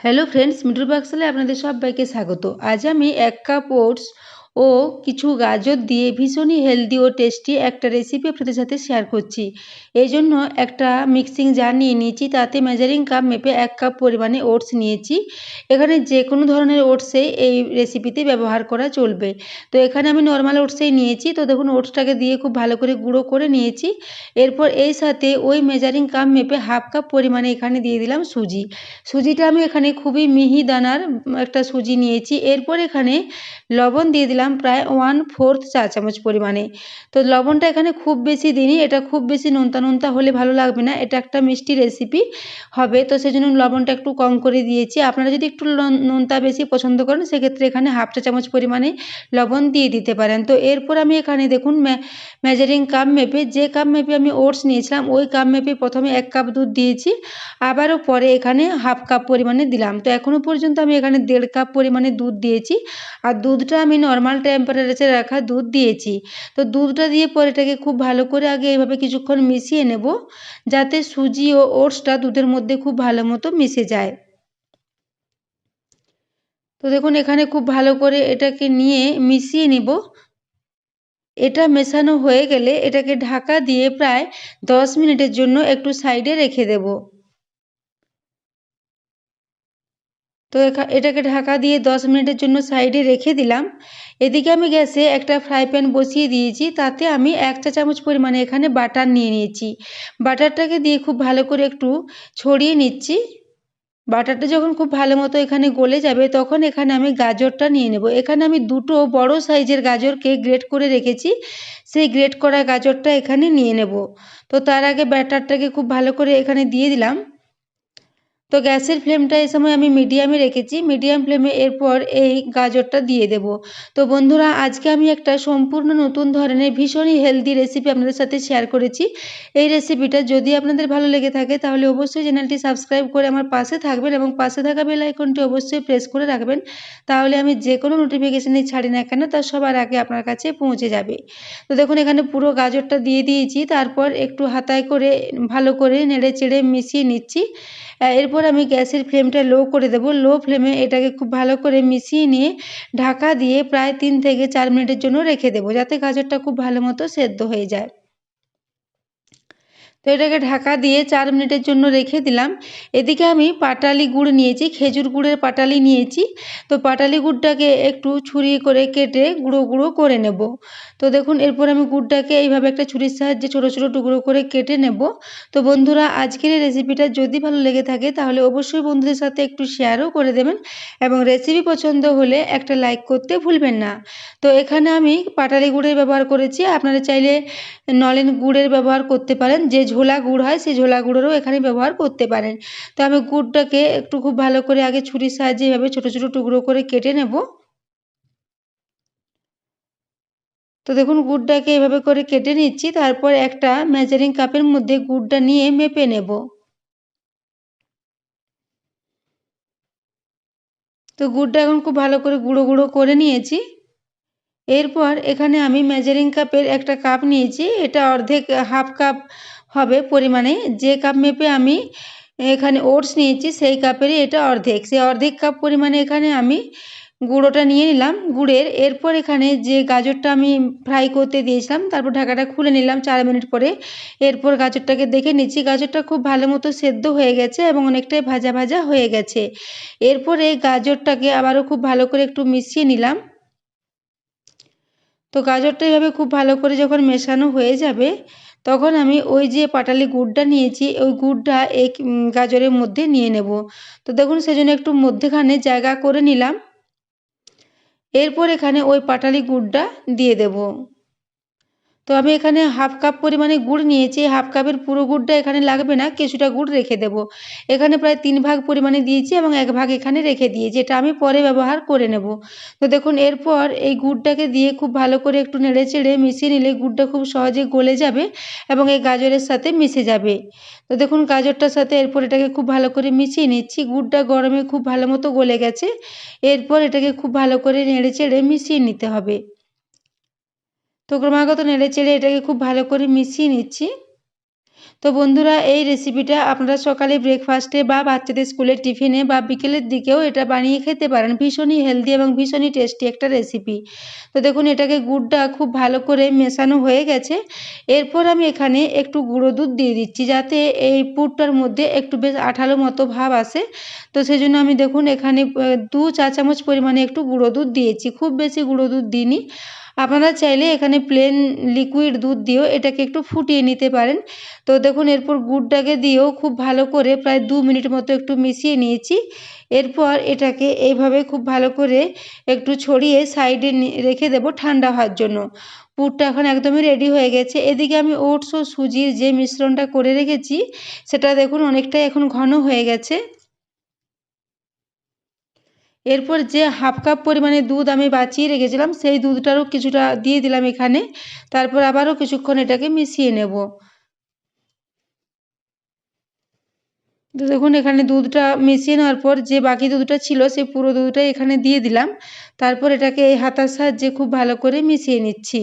Hello friends মিটুর বাক্সালে আপনাদের সবাইকে স্বাগত। আজ আমি এক কাপ ওটস ও কিছু গাজর দিয়ে ভীষণই হেলদি ও টেস্টি একটা রেসিপি আপনাদের সাথে শেয়ার করছি। এই জন্য একটা মিক্সিং জার নিয়ে নিয়েছি, তাতে মেজারিং কাপ মেপে এক কাপ পরিমাণে ওটস নিয়েছি। এখানে যে কোনো ধরনের ওটসেই এই রেসিপিতে ব্যবহার করা চলবে। তো এখানে আমি নর্মাল ওটসেই নিয়েছি, তো দেখুন ওটসটাকে দিয়ে খুব ভালো করে গুঁড়ো করে নিয়েছি। এরপর এই সাথে ওই মেজারিং কাপ মেপে হাফ কাপ পরিমাণে এখানে দিয়ে দিলাম সুজি। সুজিটা আমি এখানে খুবই মিহি দানার একটা সুজি নিয়েছি। এরপর এখানে লবণ দিয়ে দিলাম প্রায় ওয়ান ফোর্থ চা চামচ পরিমাণে। তো লবণটা এখানে খুব বেশি দিইনি, এটা খুব বেশি নোনতা নোনতা হলে ভালো লাগবে না, এটা একটা মিষ্টি রেসিপি হবে। তো সেই জন্য লবণটা একটু কম করে দিয়েছি। আপনারা যদি একটু নোনতা বেশি পছন্দ করেন, সেক্ষেত্রে এখানে হাফ চা চামচ পরিমাণে লবণ দিয়ে দিতে পারেন। তো এরপর আমি এখানে দেখুন মেজারিং কাপ মেপে, যে কাপ মেপে আমি ওটস নিয়েছিলাম, ওই কাপ মেপে প্রথমে এক কাপ দুধ দিয়েছি। আবারও পরে এখানে হাফ কাপ পরিমাণে দিলাম। তো এখনও পর্যন্ত আমি এখানে দেড় কাপ পরিমাণে দুধ দিয়েছি। আর দুধটা আমি নর্মাল টেম্পারেচারে রাখা দুধ দিয়েছি। তো দুধটা দিয়ে পরে এটাকে খুব ভালো করে আগে এভাবে কিছুক্ষণ মিশিয়ে নেব, যাতে সুজি ও ওটসটা দুধের মধ্যে খুব ভালো মতো মিশে যায়। তো দেখুন, এখানে খুব ভালো করে এটাকে নিয়ে মিশিয়ে নেব। এটা মেশানো হয়ে গেলে এটাকে ঢাকা দিয়ে প্রায় দশ মিনিটের জন্য একটু সাইডে রেখে দেব। তো এটাকে ঢাকা দিয়ে দশ মিনিটের জন্য সাইডে রেখে দিলাম। এদিকে আমি গ্যাসে একটা ফ্রাই প্যান বসিয়ে দিয়েছি, তাতে আমি এক চা চামচ পরিমাণে এখানে বাটার নিয়ে নিয়েছি। বাটারটাকে দিয়ে খুব ভালো করে একটু ছড়িয়ে নিচ্ছি। বাটারটা যখন খুব ভালো মতো এখানে গলে যাবে, তখন এখানে আমি গাজরটা নিয়ে নেব। এখানে আমি দুটো বড় সাইজের গাজরকে গ্রেট করে রেখেছি। সেই গ্রেট করা গাজরটা এখানে নিয়ে নেব। তো তার আগে ব্যাটারটাকে খুব ভালো করে এখানে দিয়ে দিলাম। তো গ্যাসের ফ্লেমটা এই সময় আমি মিডিয়ামে রেখেছি। মিডিয়াম ফ্লেমে এরপর এই গাজরটা দিয়ে দেব। তো বন্ধুরা, আজকে আমি একটা সম্পূর্ণ নতুন ধরনের ভীষণই হেলদি রেসিপি আপনাদের সাথে শেয়ার করেছি। এই রেসিপিটা যদি আপনাদের ভালো লেগে থাকে, তাহলে অবশ্যই চ্যানেলটি সাবস্ক্রাইব করে আমার পাশে থাকবেন এবং পাশে থাকা বেল আইকনটি অবশ্যই প্রেস করে রাখবেন। তাহলে আমি যে কোনো নোটিফিকেশানে ছাড়ি না কেন, তা সবার আগে আপনার কাছে পৌঁছে যাবে। তো দেখুন, এখানে পুরো গাজরটা দিয়ে দিয়েছি। তারপর একটু হাতায় করে ভালো করে নেড়ে চেড়ে মিশিয়ে নিচ্ছি। এরপর আমি গ্যাসের ফ্লেমটা লো করে দেব। লো ফ্লেমে এটাকে খুব ভালো করে মিশিয়ে নিয়ে ঢাকা দিয়ে প্রায় তিন থেকে চার মিনিটের জন্য রেখে দেবো, যাতে গাজরটা খুব ভালো মতো সেদ্ধ হয়ে যায়। তো এটাকে ঢাকা দিয়ে চার মিনিটের জন্য রেখে দিলাম। এদিকে আমি পাটালি গুড় নিয়েছি, খেজুর গুড়ের পাটালি নিয়েছি। তো পাটালি গুড়টাকে একটু ছুরি করে কেটে গুঁড়ো গুঁড়ো করে নেব। তো দেখুন, এরপর আমি গুড়টাকে এইভাবে একটা ছুরির সাহায্যে ছোটো ছোটো টুকরো করে কেটে নেব। তো বন্ধুরা, আজকের এই রেসিপিটা যদি ভালো লেগে থাকে, তাহলে অবশ্যই বন্ধুদের সাথে একটু শেয়ারও করে দেবেন। এবং রেসিপি পছন্দ হলে একটা লাইক করতে ভুলবেন না। তো এখানে আমি পাটালি গুড়ের ব্যবহার করেছি। আপনারা চাইলে নলেন গুড়ের ব্যবহার করতে পারেন। যে ঝোলা গুড় হয়, সেই ঝোলা গুড়েরও এখানে ব্যবহার করতে পারেন। তো আমি গুড়টাকে একটু খুব ভালো করে আগে ছুরির সাহায্যে এভাবে ছোটো ছোটো টুকরো করে কেটে নেব। তো দেখুন, গুড়টাকে এভাবে করে কেটে নিচ্ছি। তারপর একটা মেজারিং কাপের মধ্যে গুড়টা নিয়ে মেপে নেব। তো গুড়টা এখন খুব ভালো করে গুঁড়ো গুঁড়ো করে নিয়েছি। এরপর এখানে আমি মেজারিং কাপের একটা কাপ নিয়েছি। এটা অর্ধেক হাফ কাপ হবে পরিমাণে। যে কাপ মেপে আমি এখানে ওটস নিয়েছি, সেই কাপেরই এটা অর্ধেক। সেই অর্ধেক কাপ পরিমাণে এখানে আমি গুঁড়োটা নিয়ে নিলাম, গুড়ের। এরপর এখানে যে গাজরটা আমি ফ্রাই করতে দিয়েছিলাম, তারপর ঢাকাটা খুলে নিলাম চার মিনিট পরে। এরপর গাজরটাকে দেখে নিচ্ছি, গাজরটা খুব ভালো মতো সেদ্ধ হয়ে গেছে এবং অনেকটাই ভাজা ভাজা হয়ে গেছে। এরপরে গাজরটাকে আবারও খুব ভালো করে একটু মিশিয়ে নিলাম। তো গাজরটা এভাবে খুব ভালো করে যখন মেশানো হয়ে যাবে, তখন আমি ওই যে পাটালি গুড়টা নিয়েছি, ওই গুড়টা এই গাজরের মধ্যে নিয়ে নেব। তো দেখুন, সেজন্য একটু মধ্যেখানে জায়গা করে নিলাম। এরপর এখানে ওই পাটালি গুড়টা দিয়ে দেব। তো আমি এখানে হাফ কাপ পরিমাণে গুড় নিয়েছি, হাফ কাপের পুরো গুড়টা এখানে লাগবে না, কিছুটা গুড় রেখে দেব। এখানে প্রায় তিন ভাগ পরিমাণে দিয়েছি এবং এক ভাগ এখানে রেখে দিয়েছি, এটা আমি পরে ব্যবহার করে নেব। তো দেখুন, এরপর এই গুড়টাকে দিয়ে খুব ভালো করে একটু নেড়ে চেড়ে মিশিয়ে নিলে গুড়টা খুব সহজে গলে যাবে এবং এই গাজরের সাথে মিশে যাবে। তো দেখুন, গাজরটার সাথে এরপর এটাকে খুব ভালো করে মিশিয়ে নিচ্ছি, গুড়টা গরমে খুব ভালো মতো গলে গেছে, এরপর এটাকে খুব ভালো করে নেড়ে চেড়ে মিশিয়ে নিতে হবে। তো ক্রমাগত নেড়ে চেড়ে এটাকে খুব ভালো করে মিশিয়ে নিচ্ছি। তো বন্ধুরা, এই রেসিপিটা আপনারা সকালে ব্রেকফাস্টে বা বাচ্চাদের স্কুলের টিফিনে বা বিকেলের দিকেও এটা বানিয়ে খেতে পারেন। ভীষণই হেলদি এবং ভীষণই টেস্টি একটা রেসিপি তো দেখুন, এটাকে গুড়টা খুব ভালো করে মেশানো হয়ে গেছে। এরপর আমি এখানে একটু গুঁড়ো দুধ দিয়ে দিচ্ছি, যাতে এই পুরটার মধ্যে একটু বেশ আঠালো মতো ভাব আসে। তো সেই জন্য আমি দেখুন, এখানে দু চা চামচ পরিমাণে একটু গুঁড়ো দুধ দিয়েছি। খুব বেশি গুঁড়ো দুধ দিইনি। আপনারা চাইলে এখানে প্লেন লিকুইড দুধ দিয়েও এটাকে একটু ফুটিয়ে নিতে পারেন। তো দেখুন, এরপর গুড়টাকে দিয়েও খুব ভালো করে প্রায় দু মিনিট মতো একটু মিশিয়ে নিয়েছি। এরপর এটাকে এইভাবে খুব ভালো করে একটু ছড়িয়ে সাইডে রেখে দেব ঠান্ডা হওয়ার জন্য। পুরটা এখন একদমই রেডি হয়ে গেছে। এদিকে আমি ওটস ও সুজির যে মিশ্রণটা করে রেখেছি, সেটা দেখুন অনেকটাই এখন ঘন হয়ে গেছে। এরপর যে হাফ কাপ পরিমাণে দুধ আমি বাঁচিয়ে রেখেছিলাম, সেই দুধটারও কিছুটা দিয়ে দিলাম এখানে। তারপর আবারও কিছুক্ষণ এটাকে মিশিয়ে নেব। তো দেখুন, এখানে দুধটা মিশিয়ে নেওয়ার পর যে বাকি দুধটা ছিল, সেই পুরো দুধটা এখানে দিয়ে দিলাম। তারপর এটাকে এই হাতার সাহায্যে খুব ভালো করে মিশিয়ে নিচ্ছি।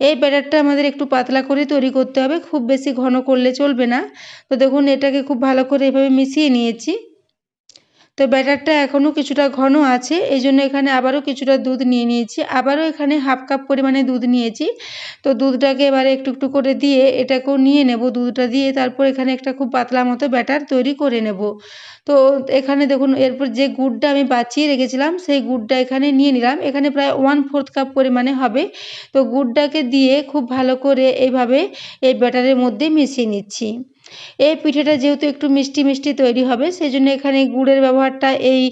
এই ব্যাটারটা আমাদের একটু পাতলা করে তৈরি করতে হবে, খুব বেশি ঘন করলে চলবে না। তো দেখুন, এটাকে খুব ভালো করে এভাবে মিশিয়ে নিয়েছি। তো ব্যাটারটা এখনও কিছুটা ঘন আছে, এই জন্য এখানে আবারও কিছুটা দুধ নিয়ে নিয়েছি। আবারও এখানে হাফ কাপ পরিমাণে দুধ নিয়েছি। তো দুধটাকে এবারে একটু একটু করে দিয়ে এটাকেও নিয়ে নেব, দুধটা দিয়ে তারপর এখানে একটা খুব পাতলা মতো ব্যাটার তৈরি করে নেব। তো এখানে দেখুন, এরপর যে গুড়টা আমি বাঁচিয়ে রেখেছিলাম, সেই গুড়টা এখানে নিয়ে নিলাম। এখানে প্রায় ওয়ান ফোর্থ কাপ পরিমাণে হবে। তো গুড়টাকে দিয়ে খুব ভালো করে এইভাবে এই ব্যাটারের মধ্যে মিশিয়ে নিচ্ছি। এই পিঠেটা যেহেতু একটু মিষ্টি মিষ্টি তৈরি হবে সেই জন্য এখানে গুড়ের ব্যবহারটা এই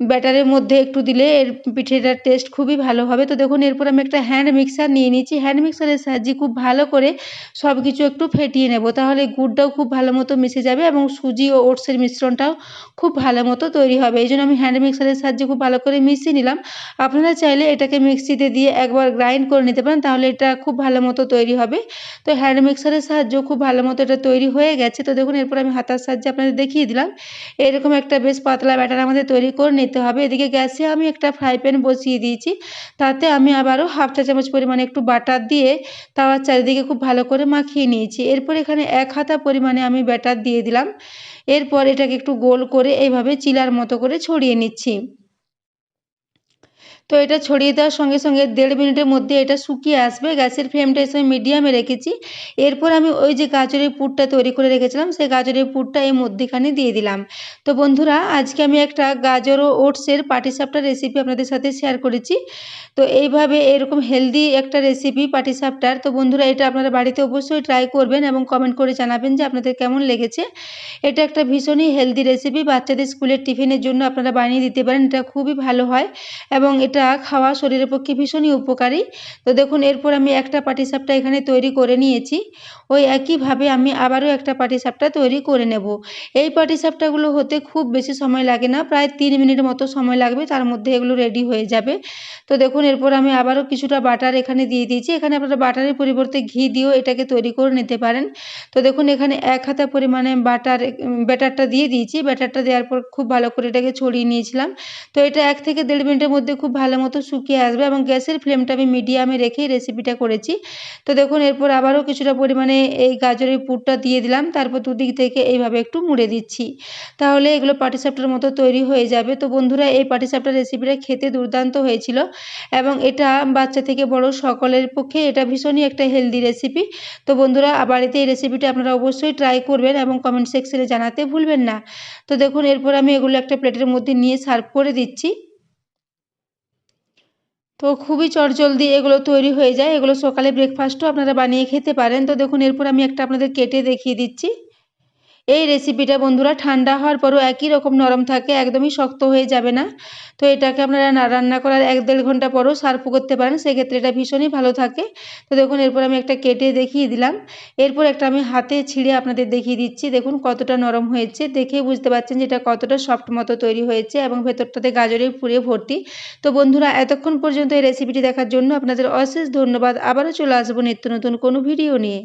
ব্যাটারের মধ্যে একটু দিলে এর পিঠেটার টেস্ট খুবই ভালো হবে। তো দেখুন, এরপর আমি একটা হ্যান্ড মিক্সার নিয়ে নিয়েছি হ্যান্ড মিক্সারের সাহায্যে খুব ভালো করে সব কিছু একটু ফেটিয়ে নেব। তাহলে গুড়টাও খুব ভালো মতো মিশে যাবে এবং সুজি ও ওটসের মিশ্রণটাও খুব ভালো মতো তৈরি হবে। এই জন্য আমি হ্যান্ড মিক্সারের সাহায্যে খুব ভালো করে মিশিয়ে নিলাম। আপনারা চাইলে এটাকে মিক্সিতে দিয়ে একবার গ্রাইন্ড করে নিতে পারেন, তাহলে এটা খুব ভালো মতো তৈরি হবে। তো হ্যান্ড মিক্সারের সাহায্যেও খুব ভালো মতো এটা তৈরি হয়ে গেছে। তো দেখুন, এরপর আমি হাতার সাহায্যে আপনাদের দেখিয়ে দিলাম। এরকম একটা বেশ পাতলা ব্যাটার আমাদের তৈরি করে নিতে হবে। এদিকে গ্যাসে আমি একটা ফ্রাই প্যান বসিয়ে দিয়েছি। তাতে আমি আবারও হাফ চা চামচ পরিমাণে একটু বাটার দিয়ে তাওয়ার চারিদিকে খুব ভালো করে মাখিয়ে নিয়েছি। এরপর এখানে এক হাতা পরিমাণে আমি ব্যাটার দিয়ে দিলাম। এরপর এটাকে একটু গোল করে এইভাবে চিলার মতো করে ছড়িয়ে নিচ্ছি। তো এটা ছড়িয়ে দেওয়ার সঙ্গে সঙ্গে দেড় মিনিটের মধ্যে এটা শুকিয়ে আসবে। গ্যাসের ফ্লেমটা এসে মিডিয়ামে রেখেছি। এরপর আমি ওই যে গাজরের পুরটা তৈরি করে রেখেছিলাম, সেই গাজরের পুরটা এই মধ্যেখানে দিয়ে দিলাম। তো বন্ধুরা, আজকে আমি একটা গাজর ও ওটসের পাটিসাপটা রেসিপি আপনাদের সাথে শেয়ার করেছি। তো এইভাবে এরকম হেলদি একটা রেসিপি পাটিসাপটার। তো বন্ধুরা, এটা আপনারা বাড়িতে অবশ্যই ট্রাই করবেন এবং কমেন্ট করে জানাবেন যে আপনাদের কেমন লেগেছে। এটা একটা ভীষণই হেলদি রেসিপি বাচ্চাদের স্কুলের টিফিনের জন্য আপনারা বানিয়ে দিতে পারেন, এটা খুবই ভালো হয়। এবং এটা এটা খাওয়া শরীরের পক্ষে ভীষণই উপকারী। তো দেখুন, এরপর আমি একটা পাটিসাপটা এখানে তৈরি করে নিয়েছি। ওই একইভাবে আমি আবারও একটা পাটিসাপটা তৈরি করে নেব। এই পাটিসাপটাগুলো হতে খুব বেশি সময় লাগে না, প্রায় তিন মিনিট মতো সময় লাগবে, তার মধ্যে এগুলো রেডি হয়ে যাবে। তো দেখুন, এরপর আমি আবারও কিছুটা বাটার এখানে দিয়ে দিয়েছি। এখানে আপনারা বাটারের পরিবর্তে ঘি দিয়েও এটাকে তৈরি করে নিতে পারেন। তো দেখুন, এখানে এক হাতা পরিমাণে বাটার ব্যাটারটা দিয়ে দিয়েছি। ব্যাটারটা দেওয়ার পর খুব ভালো করে এটাকে ছড়িয়ে নিয়েছিলাম। তো এটা এক থেকে দেড় মিনিটের মধ্যে খুব ভালো ভালো মতো শুকিয়ে আসবে এবং গ্যাসের ফ্লেমটা আমি মিডিয়ামে রেখেই রেসিপিটা করেছি। তো দেখুন, এরপর আবারও কিছুটা পরিমাণে এই গাজরের পুরটা দিয়ে দিলাম। তারপর দুদিক থেকে এইভাবে একটু মুড়ে দিচ্ছি। তাহলে এগুলো পাটিসাপটার মতো তৈরি হয়ে যাবে। তো বন্ধুরা, এই পাটিসাপটার রেসিপিটা খেতে দুর্দান্ত হয়েছিল এবং এটা বাচ্চা থেকে বড় সকলের পক্ষে এটা ভীষণই একটা হেলদি রেসিপি তো বন্ধুরা বাড়িতে এই রেসিপিটা আপনারা অবশ্যই ট্রাই করবেন এবং কমেন্ট সেকশনে জানাতে ভুলবেন না। তো দেখুন, এরপর আমি এগুলো একটা প্লেটের মধ্যে নিয়ে সার্ভ করে দিচ্ছি। তো খুবই চটজলদি এগুলো তৈরি হয়ে যায়। এগুলো সকালে ব্রেকফাস্টও আপনারা বানিয়ে খেতে পারেন। তো দেখুন, এরপর আমি একটা আপনাদের কেটে দেখিয়ে দিচ্ছি। এই রেসিপিটা বন্ধুরা ঠান্ডা হওয়ার পরও একই রকম নরম থাকে, একদমই শক্ত হয়ে যাবে না। তো এটাকে আপনারা রান্না করার এক দেড় ঘণ্টা পরও সার্ভ করতে পারেন, সেক্ষেত্রে এটা ভীষণই ভালো থাকে। তো দেখুন, এরপর আমি একটা কেটে দেখিয়ে দিলাম। এরপর একটা আমি হাতে ছিঁড়ে আপনাদের দেখিয়ে দিচ্ছি। দেখুন, কতটা নরম হয়েছে। দেখেই বুঝতে পারছেন যে এটা কতটা সফট মতো তৈরি হয়েছে এবং ভেতরটাতে গাজরের পুরে ভর্তি। তো বন্ধুরা, এতক্ষণ পর্যন্ত এই রেসিপিটি দেখার জন্য আপনাদের অশেষ ধন্যবাদ। আবারও চলে আসব নিত্য নতুন কোনো ভিডিও নিয়ে।